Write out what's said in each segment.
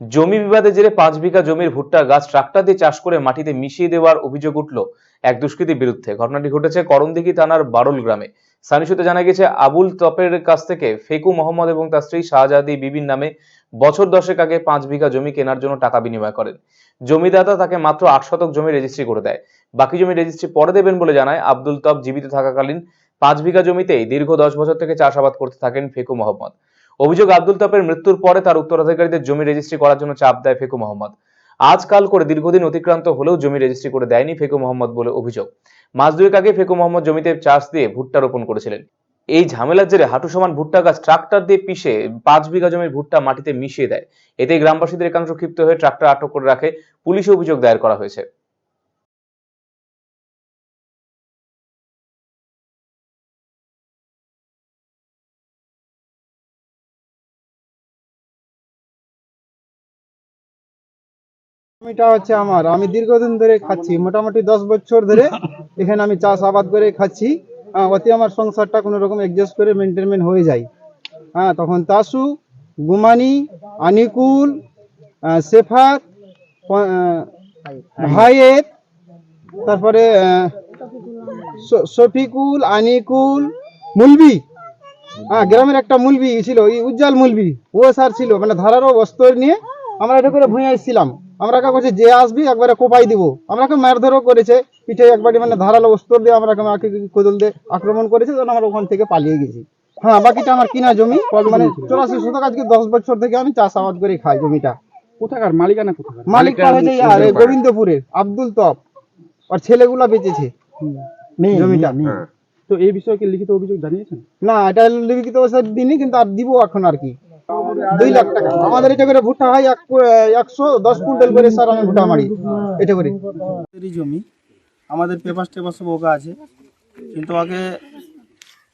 জমি বিবাদের জেরে পাঁচ বিঘা জমির ভুট্টা গাছ ট্রাক্টর দিয়ে চাষ করে মাটিতে মিশিয়ে দেওয়ার অভিযোগ উঠল এক দুষ্কৃতীর বিরুদ্ধে। ঘটনাটি ঘটেছে করণদিঘি থানার বারুল গ্রামে। স্থানীয় সূত্রে জানা গেছে, আবুল তপের কাছ থেকে ফেকু মোহাম্মদ এবং তার স্ত্রী শাহজাদি বিবির নামে বছর দশেক আগে পাঁচ বিঘা জমি কেনার জন্য টাকা বিনিময় করেন। জমিদাতা তাকে মাত্র আট শতক জমি রেজিস্ট্রি করে দেয়। বাকি জমি রেজিস্ট্রি পরে দেবেন বলে জানায় আব্দুল তপ, জীবিত থাকাকালীন পাঁচ বিঘা জমিতেই দীর্ঘ দশ বছর থেকে চাষাবাদ করতে থাকেন ফেকু মোহাম্মদ। অভিযোগ আব্দুল তপের মৃত্যুর পরে তার উত্তরাধিকারীদের জমি রেজিস্ট্রি করার জন্য চাপ দেয় ফেকু মোহাম্মদ। আজকাল করে দীর্ঘদিন অতিক্রান্ত হলেও জমি রেজিস্ট্রি করে দেয়নি ফেকু মোহাম্মদ বলে অভিযোগ। মাস দুয়েক আগে ফেকু মোহাম্মদ জমিতে চাষ দিয়ে ভুট্টা রোপণ করেছিলেন। এই ঝামেলার জেরে হাঁটু সমান ভুট্টা গাছ ট্রাক্টর দিয়ে পিষে পাঁচ বিঘা জমির ভুট্টা মাটিতে মিশিয়ে দেয়। এতে গ্রামবাসীদের একাংশ ক্ষিপ্ত হয়ে ট্রাক্টর আটক করে রাখে। পুলিশে অভিযোগ দায়ের করা হয়েছে। জমিটা হচ্ছে আমার। আমি দীর্ঘদিন ধরে খাচ্ছি মোটামুটি দশ বছর ধরে এখানে আমি চাষ আবাদ করে খাচ্ছি। হ্যাঁ, ওতে আমার সংসারটা কোনো রকম অ্যাডজাস্ট করে মেনটেনমেন্ট হয়ে যায়। হ্যাঁ তখন তাসু গুমানি আনিকুল সেফাত ভাইয়ের তারপরে শফিকুল আনিকুল মুলবি। হ্যাঁ গ্রামের একটা মুলবি ছিল উজ্জ্বল মুলবি। ও স্যার ছিল মানে ধারারও বস্ত্র নিয়ে আমরা এটা করে ভুঁয়ে এসেছিলাম আমরা কে বলছে যে আসবি একবারে কোপাই দিব। আমরাকে মারধরও করেছে পিঠে একবারে মানে ধারালো অস্ত্র দিয়ে আমরা আমাকে কোদল দিয়ে আক্রমণ করেছে তখন আমরা ওখান থেকে পালিয়ে গেছি। হ্যাঁ বাকিটা আমার কিনা জমি? মানে চৌরাশি শতক আজকে দশ বছর থেকে আমি চাষাবাদ করে খাই জমিটা। কোথাকার? মালিকানা কোথাকার? মালিকটা হয়েছে ইয়ার, এই গোবিন্দপুরের আব্দুল তপ। আর ছেলেগুলা বেঁচেছে। জমিটা। তো এই বিষয়ে কি লিখিত অভিযোগ জানিয়েছেন? না এটা লিখিত অবস্থায় দিনই কিন্তু আর দিব এখন আর কি। দুই লাখ টাকা। আমাদের এটা করে ভুট্টা হয় এক একশো দশ কুইন্টাল করে স্যার আমি ভুট্টা মারি। এটা করে। জমি আমাদের পেপার টেপার সব ওকা আছে। কিন্তু ওকে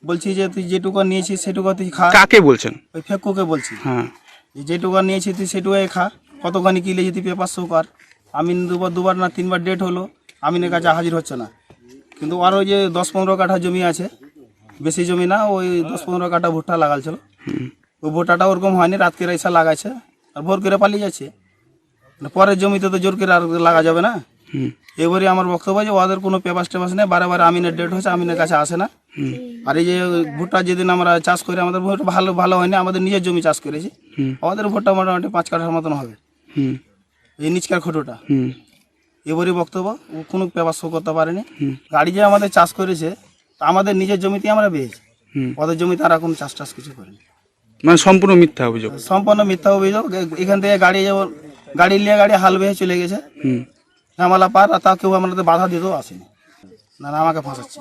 বলছি যে তুই যেটুকু নিয়েছিস সেটুকু তুই খা। কাকে বলছেন? ওই ফেকুকে বলছি। হ্যাঁ। যেটুকু নিয়েছি তুই সেটুকুই খা। কতখানি কিলে যদি পেপার শো কর। আমি দুবার দুবার না তিনবার ডেট হলো। আমিনের কাছে হাজির হচ্ছে না। কিন্তু আরও যে দশ পনেরো কাঠা জমি আছে বেশি জমি না ওই দশ পনেরো কাঠা ভুট্টা লাগাল লাগালছিল ওই ভুট্টাটা ওরকম হয়নি রাত রাতকে এসে লাগাইছে আর ভোর করে পালিয়ে যাচ্ছে। মানে পরের জমিতে তো জোর করে আর লাগা যাবে না। এবারে আমার বক্তব্য যে ওদের কোনো পেপাস টেপাস নেই বারে বারে আমিনের ডেট হচ্ছে আমিনের কাছে আসে না। আর এই যে ভুট্টা যেদিন আমরা চাষ করি আমাদের ভুট্টা ভালো ভালো হয়নি আমাদের নিজের জমি চাষ করেছি। আমাদের ভুট্টা মোটামুটি পাঁচ কাঠার মতন হবে। হুম। এই নিচকার খোটোটা। হুম। এবারই বক্তব্য ও কোনো পেপার শো করতে পারেনি। গাড়ি যে আমাদের চাষ করেছে তা আমাদের নিজের জমিতে আমরা পেয়েছি। হুম। ওদের জমি তারা কোনো চাষ টাস কিছু করেনি। মানে সম্পূর্ণ মিথ্যা অভিযোগ? সম্পূর্ণ মিথ্যা অভিযোগ। এখান থেকে গাড়ি যেমন গাড়ি নিয়ে গাড়ি হাল বেয়ে চলে গেছে। হুম। ঝামেলা পার তা কেউ আমাদের বাধা দিতেও আসেনি। না না আমাকে ফাঁসাচ্ছে।